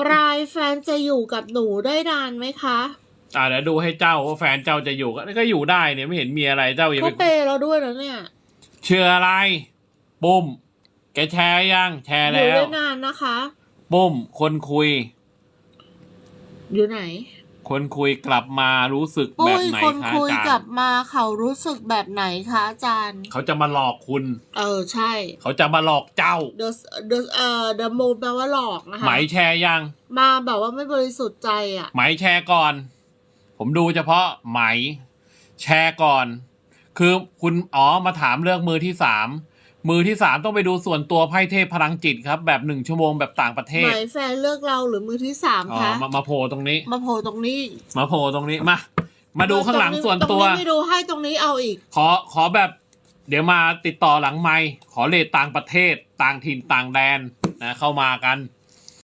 ปลายแฟนจะอยู่กับหนูได้นานไหมคะอ่าเดี๋ยวดูให้เจ้าว่าแฟนเจ้าจะอยู่ก็ก็อยู่ได้เนี่ยไม่เห็นมีอะไรเจ้าอย่าก็ไปเปย์เราด้วยแล้วเนี่ยเชื่ออะไร ปุ้ม แกแชร์ยังแชร์อยู่แล้ว ได้นานนะคะ ปุ้ม คนคุย อยู่ไหน คนคุยกลับมารู้สึกแบปุ้บยไหนคนคะคุยอาจารกลับย์มาเขารู้สึกแบบไหนคะอาจารย์ เขาจะมาหลอกคุณ เออใช่ เขาจะมาหลอกเจ้าเดอะเดอะเอ่อเดอะมูแปลว่าหลอกนะคะไหมแชร์ยัง มาแบบว่าไม่บริสุทธิ์ใจอะ ไหมแชร์ก่อน ผมดูเฉพาะไหมแชร์ก่อน คือคุณอ๋อมาถามเรื่องมือที่สาม มือที่สามต้องไปดูส่วนตัวไพ่เทพพลังจิตครับ แบบหนึ่งชั่วโมงแบบต่างประเทหศมายแฟนเลือกเราหรือมือที่สามอ๋อคะมามาโผล่ตรงนี้ มาโผล่ตรงนี้มาโผล่ตรงนี้มา มาดูข้างหลังส่วนตัว ตรงนี้ไม่ดูให้ตรงนี้เอาอีก ขอขอแบบ เดี๋ยวมาติดต่อหลังไมค์ขอเลทต่างประเทศ ต่างถิ่นต่างแดนนะเข้ามากัน